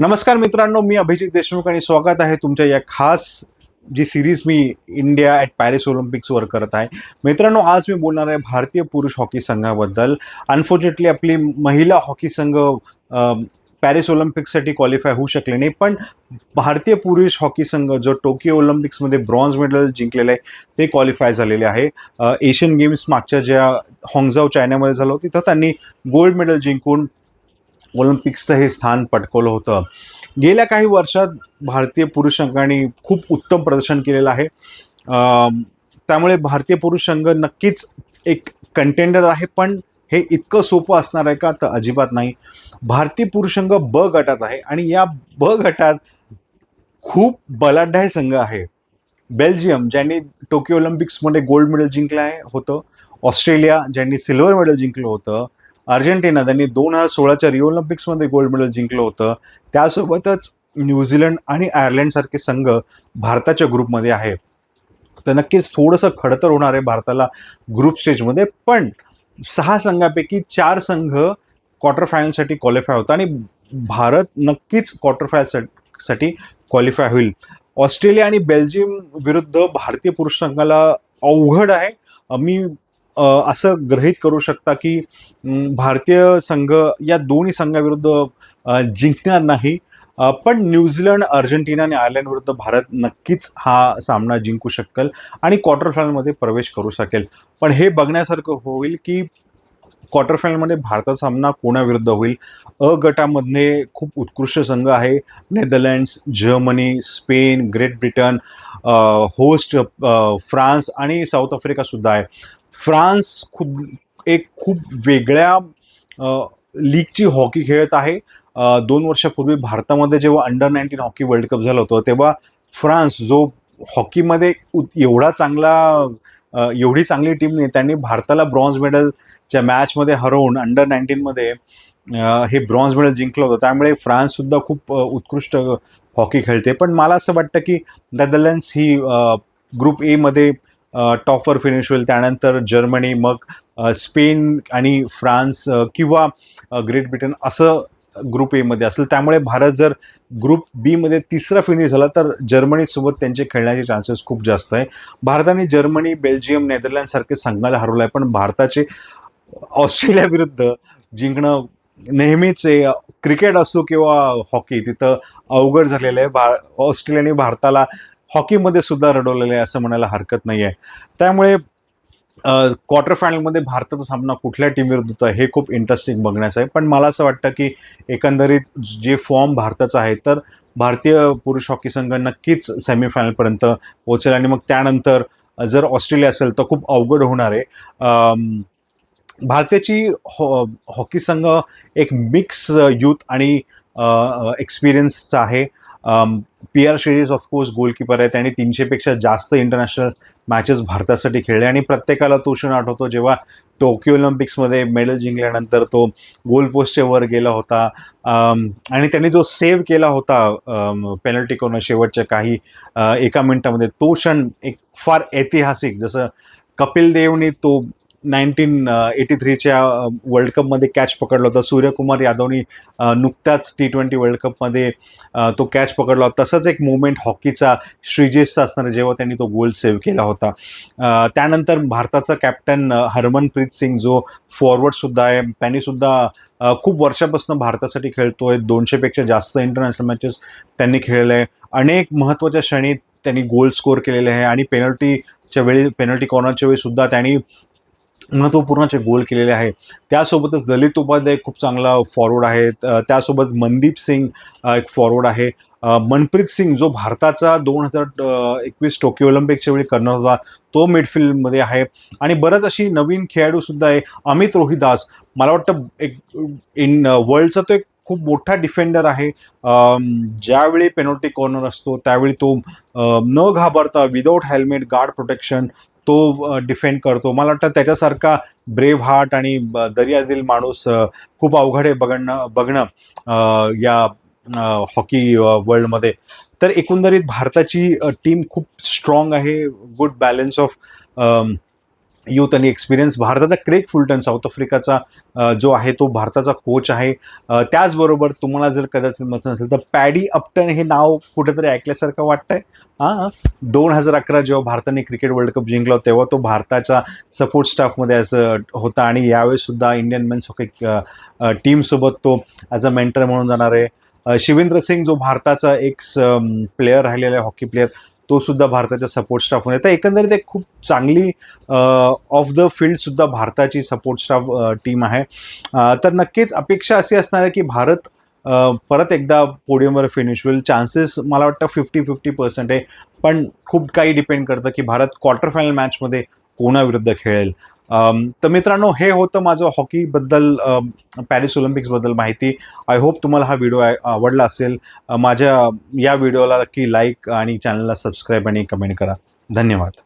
नमस्कार मित्रांनो मी अभिजित देशमुख आणि स्वागत आहे तुमच्या या खास जी सिरीज मी इंडिया ॲट पॅरिस ऑलिम्पिक्सवर करत आहे. मित्रांनो आज मी बोलणार आहे भारतीय पुरुष हॉकी संघाबद्दल. अनफॉर्च्युनेटली आपली महिला हॉकी संघ पॅरिस ऑलिम्पिक्ससाठी क्वालिफाय होऊ शकले नाही पण भारतीय पुरुष हॉकी संघ जो टोकियो ऑलिम्पिक्समध्ये ब्रॉन्झ मेडल जिंकलेलं आहे ते क्वालिफाय झालेले आहे. एशियन गेम्स मागच्या ज्या हॉंगझाव चायनामध्ये झालं होतं तिथं त्यांनी गोल्ड मेडल जिंकून ऑलिम्पिक्सचं हे स्थान पटकवलं होतं. गेल्या काही वर्षात भारतीय पुरुष संघाने खूप उत्तम प्रदर्शन केलेलं आहे. त्यामुळे भारतीय पुरुष संघ नक्कीच एक कंटेंडर आहे पण हे इतकं सोपं असणार आहे का? तर अजिबात नाही. भारतीय पुरुष संघ ब गटात आहे आणि या ब गटात खूप बलाढ्य संघ आहे. बेल्जियम ज्यांनी टोकियो ऑलिम्पिक्समध्ये गोल्ड मेडल जिंकलं आहे होतं. ऑस्ट्रेलिया ज्यांनी सिल्वर मेडल जिंकलं होतं. अर्जेंटिना त्यांनी दोन हजार सोळाच्या रिओ ऑलिम्पिक्समध्ये गोल्ड मेडल जिंकलं होतं. त्यासोबतच न्यूझीलंड आणि आयर्लंड सारखे संघ भारताच्या ग्रुपमध्ये आहे. तर नक्कीच थोडंसं खडतर होणार आहे भारताला ग्रुप स्टेजमध्ये पण सहा संघापैकी चार संघ क्वार्टर फायनलसाठी क्वालिफाय होता आणि भारत नक्कीच क्वार्टर फायनलसाठी क्वालिफाय होईल. ऑस्ट्रेलिया आणि बेल्जियम विरुद्ध भारतीय पुरुष संघाला अवघड आहे. मी असं ग्रहित करू शकता की भारतीय संघ या दोन्ही संघाविरुद्ध जिंकणार नाही. पण न्यूझीलंड अर्जेंटिना आणि आयर्लंड विरुद्ध भारत नक्कीच हा सामना जिंकू शकेल आणि क्वार्टर फायनलमध्ये प्रवेश करू शकेल. पण हे बघण्यासारखं होईल की क्वार्टर फायनलमध्ये भारताचा सामना कोणाविरुद्ध होईल? अ गटामध्ये खूप उत्कृष्ट संघ आहे. Netherlands Germany Spain Great Britain host France आणि साऊथ आफ्रिका सुद्धा आहे. फ्रान्स खूप एक खूप वेगळ्या लीगची हॉकी खेळत आहे. दोन वर्षापूर्वी भारतामध्ये जेव्हा under nineteen hockey world cup झालं होतं तेव्हा फ्रान्स जो हॉकीमध्ये एवढा चांगला एवढी चांगली टीमने त्यांनी भारताला ब्रॉन्झ मेडलच्या मॅचमध्ये हरवून अंडर नाईन्टीनमध्ये हे ब्रॉन्झ मेडल जिंकलं होतं. त्यामुळे फ्रान्ससुद्धा खूप उत्कृष्ट हॉकी खेळते. पण मला असं वाटतं की नेदरलँड्स ही ग्रुप एमध्ये टॉपवर फिनिश होईल. त्यानंतर जर्मनी मग स्पेन आणि फ्रान्स किंवा ग्रेट ब्रिटन असं ग्रुप एमध्ये असेल. त्यामुळे भारत जर ग्रुप बीमध्ये तिसरा फिनिश झाला तर जर्मनीसोबत त्यांचे खेळण्याचे चान्सेस खूप जास्त आहे. भारताने जर्मनी बेल्जियम नेदरलँड सारखे संघाला हरवलं आहे पण भारताचे ऑस्ट्रेलिया विरुद्ध जिंकणं नेहमीच क्रिकेट असो किंवा हॉकी तिथं अवघड झालेलं आहे. भा ऑस्ट्रेलियाने भारताला हॉकीमध्ये सुद्धा रडवलेलं आहे असं म्हणायला हरकत नाही आहे. त्यामुळे क्वार्टर फायनलमध्ये भारताचा सामना कुठल्या टीमविरुद्ध होता हे खूप इंटरेस्टिंग बघण्याचं आहे. पण मला असं वाटतं की एकंदरीत जे फॉर्म भारताचा आहे तर भारतीय पुरुष हॉकी संघ नक्कीच सेमीफायनलपर्यंत पोहोचेल. आणि मग त्यानंतर जर ऑस्ट्रेलिया असेल तर खूप अवघड होणार आहे. भारताची हॉ हॉकी संघ एक मिक्स यूथ आणि एक्सपिरियन्सचा आहे. P R Shreyas of course goalkeeper आहे त्याने तीनशेपेक्षा जास्त इंटरनॅशनल मॅचेस भारतासाठी खेळले. आणि प्रत्येकाला तो क्षण आठवतो जेव्हा टोकियो ऑलिम्पिक्समध्ये मेडल जिंकल्यानंतर तो गोल पोस्टच्या वर गेला होता. आणि त्यांनी जो सेव्ह केला होता पेनल्टी करून शेवटच्या काही एका मिनिटामध्ये तो क्षण एक फार ऐतिहासिक. जसं कपिल देवने तो नाईन्टीन एटी थ्रीच्या वर्ल्ड कपमध्ये कॅच पकडला होता. सूर्यकुमार यादवनी नुकत्याच टी ट्वेंटी वर्ल्ड कपमध्ये तो कॅच पकडला होता. तसंच एक मुवमेंट हॉकीचा श्रीजेशचा असणार जेव्हा त्यांनी तो गोल सेव्ह केला होता. त्यानंतर भारताचा कॅप्टन हरमनप्रीत सिंग जो फॉरवर्डसुद्धा आहे त्यांनीसुद्धा खूप वर्षापासून भारतासाठी खेळतोय. दोनशेपेक्षा जास्त इंटरनॅशनल मॅचेस त्यांनी खेळले आहे. अनेक महत्त्वाच्या क्षणी त्यांनी गोल स्कोर केलेले आहे. आणि पेनल्टीच्या वेळी पेनल्टी कॉर्नरच्या वेळी सुद्धा त्यांनी महत्त्वपूर्णचे गोल केलेले आहे. त्यासोबतच दलित उपाध्याय खूप चांगला फॉरवर्ड आहे. त्यासोबत मनदीप सिंग एक फॉरवर्ड आहे. मनप्रीत सिंग जो भारताचा दोन हजार एकवीस टोकियो ऑलिम्पिकच्या वेळी करणार होता तो मिडफिल्डमध्ये आहे. आणि बरंच अशी नवीन खेळाडूसुद्धा आहे अमित रोहिदास. मला वाटतं एक इन वर्ल्डचा तो एक खूप मोठा डिफेंडर आहे. ज्यावेळी पेनल्टी कॉर्नर असतो त्यावेळी तो न घाबरता विदाऊट हेल्मेट गार्ड प्रोटेक्शन तो डिफेंड करतो. मला वाटतं त्याच्यासारखा ब्रेव्ह हार्ट आणि दर्यादिल माणूस खूप अवघड आहे बघणं बघणं या हॉकी वर्ल्डमध्ये तर एकंदरीत भारताची टीम खूप स्ट्रॉंग आहे. गुड बॅलन्स ऑफ युथ आणि एक्सपिरियन्स भारताचा क्रेक फुलटन साऊथ आफ्रिकाचा जो आहे तो भारताचा कोच आहे. त्याचबरोबर तुम्हाला जर कदाचित मत नसेल तर पॅडी अपटन हे नाव कुठेतरी ऐकल्यासारखं वाटतंय. हां? दोन हजार अकरा जेव्हा भारताने क्रिकेट वर्ल्ड कप जिंकला तेव्हा तो भारताच्या सपोर्ट स्टाफमध्ये असं होता. आणि यावेळेस सुद्धा इंडियन मेन्स हॉकी टीमसोबत तो ॲज अ मेंटर म्हणून जाणार आहे. शिवेंद्र सिंग जो भारताचा एक प्लेअर राहिलेला आहे हॉकी प्लेअर तो सुद्धा भारताच्या सपोर्ट होऊन तर एकंदरीत एक खूप चांगली ऑफ द फील्ड सुद्धा भारताची सपोर्ट स्टाफ टीम आहे. तर नक्कीच अपेक्षा अशी असणार आहे की भारत परत एकदा पोडियमवर फिनिश होईल. चान्सेस मला वाटतं फिफ्टी फिफ्टी पर्सेंट आहे. पण खूप काही डिपेंड करतं की भारत क्वार्टर फायनल मॅचमध्ये कोणाविरुद्ध खेळेल. तर मित्रांनो हे होतं माझं हॉकीबद्दल पॅरिस ऑलिम्पिक्सबद्दल माहिती. आय होप तुम्हाला हा व्हिडिओ आवडला असेल. माझ्या या व्हिडिओला की लाईक आणि चॅनलला सबस्क्राईब आणि कमेंट करा. धन्यवाद.